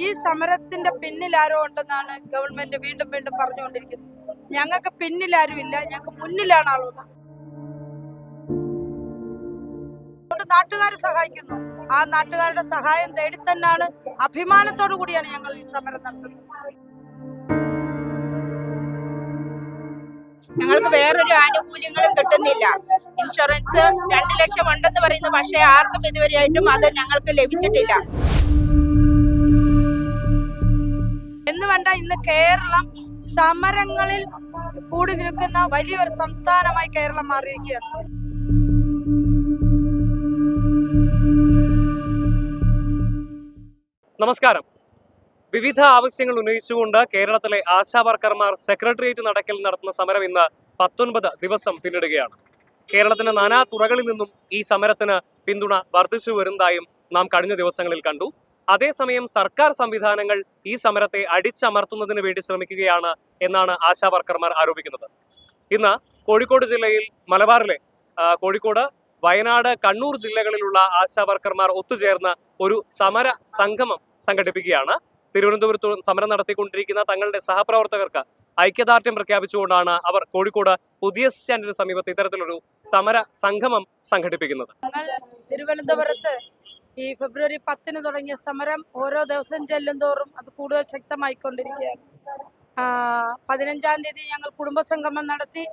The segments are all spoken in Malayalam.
ഈ സമരത്തിന്റെ പിന്നിൽ ആരോ ഉണ്ടെന്നാണ് ഗവൺമെന്റ് വീണ്ടും വീണ്ടും പറഞ്ഞുകൊണ്ടിരിക്കുന്നത്. ഞങ്ങൾക്ക് പിന്നിൽ ആരുമില്ല ഞങ്ങൾക്ക് മുന്നിലാണ് ആളുള്ളത് അതുകൊണ്ട് നാട്ടുകാർ സഹായിക്കുന്നു. ആ നാട്ടുകാരുടെ സഹായം തേടി തന്നെയാണ് അഭിമാനത്തോടു കൂടിയാണ് ഞങ്ങൾ ഈ സമരം നടത്തുന്നത്. ഞങ്ങൾക്ക് വേറൊരു ആനുകൂല്യങ്ങളും കിട്ടുന്നില്ല. ഇൻഷുറൻസ് രണ്ട് ലക്ഷം ഉണ്ടെന്ന് പറയുന്നു. പക്ഷേ ആർക്കും ഇതുവരെയായിട്ടും അത് ഞങ്ങൾക്ക് ലഭിച്ചിട്ടില്ല. ഇന്ന് കേരളം സമരങ്ങളിൽ കൂടി നിൽക്കുന്ന വലിയൊരു സംസ്ഥാനമായി കേരളം മാറിയിരിക്കുകയാണ്. നമസ്കാരം. വിവിധ ആവശ്യങ്ങൾ ഉന്നയിച്ചുകൊണ്ട് കേരളത്തിലെ ആശാ വർക്കർമാർ സെക്രട്ടേറിയറ്റ് നടക്കൽ നടത്തുന്ന സമരം ഇന്ന് പത്തൊൻപത് ദിവസം പിന്നിടുകയാണ്. കേരളത്തിന്റെ നാനാ തുറകളിൽ നിന്നും ഈ സമരത്തിന് പിന്തുണ വർദ്ധിച്ചു വരുന്നതായും നാം കഴിഞ്ഞ ദിവസങ്ങളിൽ കണ്ടു. അതേസമയം സർക്കാർ സംവിധാനങ്ങൾ ഈ സമരത്തെ അടിച്ചമർത്തുന്നതിന് വേണ്ടി ശ്രമിക്കുകയാണ് എന്നാണ് ആശാ വർക്കർമാർ ആരോപിക്കുന്നത്. ഇന്ന് കോഴിക്കോട് ജില്ലയിൽ മലബാറിലെ കോഴിക്കോട് വയനാട് കണ്ണൂർ ജില്ലകളിലുള്ള ആശാ വർക്കർമാർ ഒത്തുചേർന്ന് ഒരു സമര സംഗമം സംഘടിപ്പിക്കുകയാണ്. തിരുവനന്തപുരത്ത് സമരം നടത്തിക്കൊണ്ടിരിക്കുന്ന തങ്ങളുടെ സഹപ്രവർത്തകർക്ക് ഐക്യദാർഢ്യം പ്രഖ്യാപിച്ചുകൊണ്ടാണ് അവർ കോഴിക്കോട് പുതിയ സ്റ്റാൻഡിന് സമീപത്ത് ഇത്തരത്തിലൊരു സമര സംഗമം സംഘടിപ്പിക്കുന്നത്. തിരുവനന്തപുരത്ത് ഈ ഫെബ്രുവരി പത്തിന് തുടങ്ങിയ സമരം ഓരോ ദിവസം ചെല്ലും തോറും അത് കൂടുതൽ ശക്തമായിക്കൊണ്ടിരിക്കുകയാണ്. പതിനഞ്ചാം തീയതി ഞങ്ങൾ കുടുംബസംഗമം നടത്തി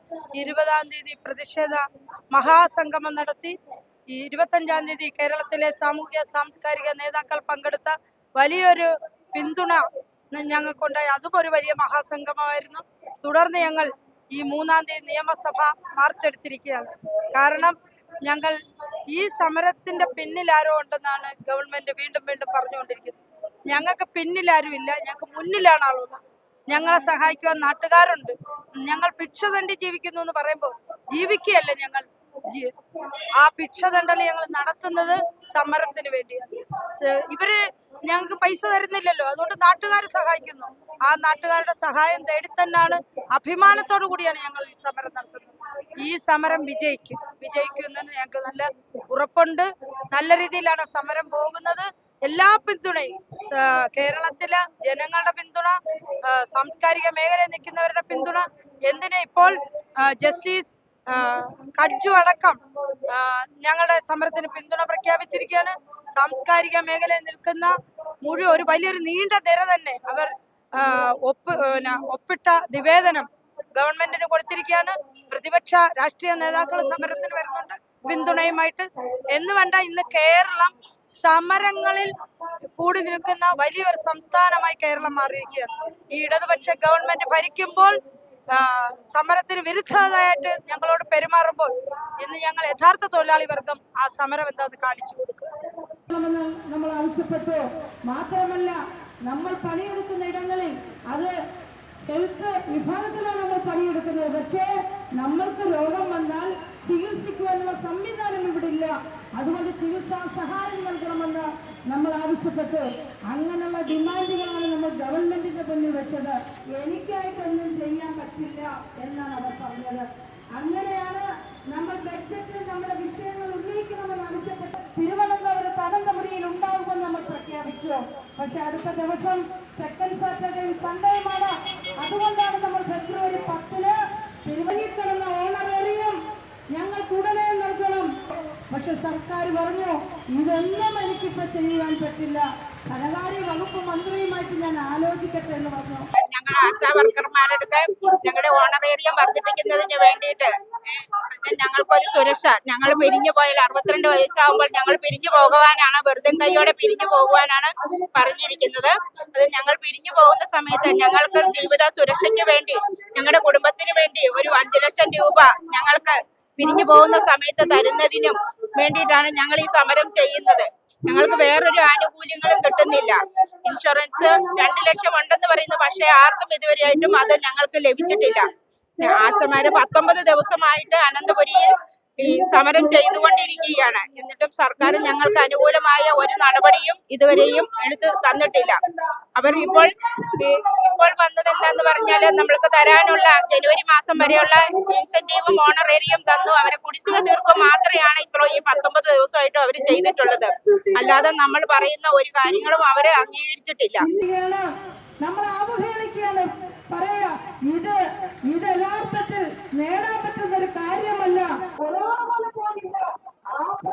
ഇരുപതാം തീയതി പ്രതിഷേധ മഹാസംഗമം നടത്തി ഈ ഇരുപത്തഞ്ചാം തീയതി കേരളത്തിലെ സാമൂഹിക സാംസ്കാരിക നേതാക്കൾ പങ്കെടുത്ത വലിയൊരു പിന്തുണ ഞങ്ങൾക്കുണ്ടായി. അതും ഒരു വലിയ മഹാസംഗമമായിരുന്നു. തുടർന്ന് ഞങ്ങൾ ഈ മൂന്നാം തീയതി നിയമസഭ മാർച്ച് എടുത്തിരിക്കുകയാണ് കാരണം ഞങ്ങൾ ഈ സമരത്തിന്റെ പിന്നിൽ ആരോ ഉണ്ടെന്നാണ് ഗവൺമെന്റ് വീണ്ടും വീണ്ടും പറഞ്ഞുകൊണ്ടിരിക്കുന്നത്. ഞങ്ങൾക്ക് പിന്നിൽ ഇല്ല. ഞങ്ങൾക്ക് മുന്നിലാണ് ആളുള്ളത്. ഞങ്ങളെ സഹായിക്കുവാൻ നാട്ടുകാരുണ്ട്. ഞങ്ങൾ ഭിക്ഷ തണ്ടി ജീവിക്കുന്നു എന്ന് പറയുമ്പോൾ ജീവിക്കുകയല്ല ഞങ്ങൾ? ആ ഭിക്ഷ ഞങ്ങൾ നടത്തുന്നത് സമരത്തിന് വേണ്ടിയാണ്. ഇവർ ഞങ്ങൾക്ക് പൈസ തരുന്നില്ലല്ലോ. അതുകൊണ്ട് നാട്ടുകാരെ സഹായിക്കുന്നു. ആ നാട്ടുകാരുടെ സഹായം തേടി തന്നെയാണ് അഭിമാനത്തോടു കൂടിയാണ് ഞങ്ങൾ സമരം നടത്തുന്നത്. ഈ സമരം വിജയിക്കും. വിജയിക്കുമെന്ന് ഞങ്ങൾക്ക് നല്ല ഉറപ്പുണ്ട്. നല്ല രീതിയിലാണ് സമരം പോകുന്നത്. എല്ലാ പിന്തുണയും കേരളത്തിലെ ജനങ്ങളുടെ പിന്തുണ സാംസ്കാരിക മേഖലയിൽ നിൽക്കുന്നവരുടെ പിന്തുണ എന്തിന് ഇപ്പോൾ ജസ്റ്റിസ് കഡ്ജു അടക്കം ഞങ്ങളുടെ സമരത്തിന് പിന്തുണ പ്രഖ്യാപിച്ചിരിക്കുകയാണ്. സാംസ്കാരിക മേഖലയിൽ നിൽക്കുന്ന മുഴുവൻ ഒരു വലിയൊരു നീണ്ട നിര തന്നെ അവർ ഒപ്പ് ഒപ്പിട്ട നിവേദനം ഗവൺമെന്റിന് കൊടുത്തിരിക്കുകയാണ്. പ്രതിപക്ഷ രാഷ്ട്രീയ നേതാക്കൾ സമരത്തിന് വരുന്നുണ്ട്. പിന്തുണയുമായിട്ട്. എന്ന് വേണ്ട ഇന്ന് കേരളം സമരങ്ങളിൽ കൂടി നിൽക്കുന്ന വലിയൊരു സംസ്ഥാനമായി കേരളം മാറിയിരിക്കുകയാണ്. ഈ ഇടതുപക്ഷ ഗവൺമെന്റ് ഭരിക്കുമ്പോൾ സമരത്തിന് വിരുദ്ധതായിട്ട് ഞങ്ങളോട് പെരുമാറുമ്പോൾ ഇന്ന് ഞങ്ങൾ യഥാർത്ഥ തൊഴിലാളി വർഗം ആ സമരം എന്താന്ന് കാണിച്ചു കൊടുക്കുക. നമ്മൾ ആവശ്യപ്പെട്ടു. മാത്രമല്ല നമ്മൾ ഇടങ്ങളിൽ അത് ഹെൽത്ത് വിഭാഗത്തിലാണ് നമ്മൾ പണിയെടുക്കുന്നത്. പക്ഷേ നമ്മൾക്ക് രോഗം വന്നാൽ ചികിത്സിക്കുവാനുള്ള സംവിധാനം ഇവിടെ ഇല്ല അതുകൊണ്ട് ചികിത്സാ സഹായം നൽകണമെന്ന് നമ്മൾ ആവശ്യപ്പെട്ടു. അങ്ങനെയുള്ള ഡിമാൻഡുകളാണ് നമ്മൾ ഗവൺമെന്റിന്റെ മുന്നിൽ വെച്ചത്. എനിക്കായിട്ടൊന്നും ചെയ്യാൻ പറ്റില്ല എന്നാണ് അവർ പറഞ്ഞത്. അങ്ങനെയാണ് നമ്മൾ ബഡ്ജറ്റിൽ നമ്മുടെ വിഷയങ്ങൾ ഉന്നയിക്കണമെന്ന് ആവശ്യപ്പെട്ട് തിരുവനന്തപുരത്ത് അനന്തപുരിയിൽ ഉണ്ടാകുമെന്ന് നമ്മൾ പ്രഖ്യാപിച്ചു. പക്ഷെ അടുത്ത ദിവസം സെക്കൻഡ് സാറ്റർഡേയും സൺഡേയുമാണ് അതുകൊണ്ടാണ് നമ്മൾ ഫെബ്രുവരി പത്തിന് തിരുവനന്തപുരത്തുള്ള ഓണറേറിയം ഞങ്ങൾക്ക് ഉടനെ നൽകണം പക്ഷെ സർക്കാർ പറഞ്ഞു? ഇതൊന്നും എനിക്കിപ്പോ ചെയ്യാൻ പറ്റില്ല. ധനകാര്യ വകുപ്പ് മന്ത്രിയുമായിട്ട് ഞാൻ ആലോചിക്കട്ടെ എന്ന് പറഞ്ഞു. ഞങ്ങൾ ആശാ വർക്കർമാരുടെ ഞങ്ങളുടെ ഓണറേറിയം വർദ്ധിപ്പിക്കുന്നതിന് വേണ്ടിയിട്ട് ഞങ്ങൾക്കൊരു സുരക്ഷ. ഞങ്ങൾ പിരിഞ്ഞു പോയാൽ അറുപത്തിരണ്ട് വയസ്സാകുമ്പോൾ ഞങ്ങൾ പിരിഞ്ഞു പോകുവാനാണ് വെറുതെ കൈയോടെ പിരിഞ്ഞു പോകുവാനാണ് പറഞ്ഞിരിക്കുന്നത്. അത് ഞങ്ങൾ പിരിഞ്ഞു പോകുന്ന സമയത്ത് ഞങ്ങൾക്ക് ജീവിത സുരക്ഷയ്ക്ക് വേണ്ടി ഞങ്ങളുടെ കുടുംബത്തിന് വേണ്ടി ഒരു അഞ്ചു ലക്ഷം രൂപ ഞങ്ങൾക്ക് പിരിഞ്ഞു പോകുന്ന സമയത്ത് തരുന്നതിനും വേണ്ടിയിട്ടാണ് ഞങ്ങൾ ഈ സമരം ചെയ്യുന്നത്. ഞങ്ങൾക്ക് വേറൊരു ആനുകൂല്യങ്ങളും കിട്ടുന്നില്ല. ഇൻഷുറൻസ് രണ്ട് ലക്ഷം ഉണ്ടെന്ന് പറയുന്നു. പക്ഷേ ആർക്കും ഇതുവരെയായിട്ടും അത് ഞങ്ങൾക്ക് ലഭിച്ചിട്ടില്ല. ആശമാര് പത്തൊമ്പത് ദിവസമായിട്ട് അനന്തപുരിയിൽ ഈ സമരം ചെയ്തുകൊണ്ടിരിക്കുകയാണ്. എന്നിട്ടും സർക്കാർ ഞങ്ങൾക്ക് അനുകൂലമായ ഒരു നടപടിയും ഇതുവരെയും എടുത്ത് തന്നിട്ടില്ല. അവർ ഇപ്പോൾ ഇപ്പോൾ വന്നത് എന്താന്ന് പറഞ്ഞാൽ നമ്മൾക്ക് തരാനുള്ള ജനുവരി മാസം വരെയുള്ള ഇൻസെന്റീവും ഓണറേറിയും തന്നു. അവരെ കുടിശ്ശിക തീർക്കുക മാത്രമാണ് ഇത്ര ഈ പത്തൊമ്പത് ദിവസമായിട്ടും അവർ ചെയ്തിട്ടുള്ളത്. അല്ലാതെ നമ്മൾ പറയുന്ന ഒരു കാര്യങ്ങളും അവരെ അംഗീകരിച്ചിട്ടില്ല. നമ്മൾ പറയാ ഇത് ഇത് Oh,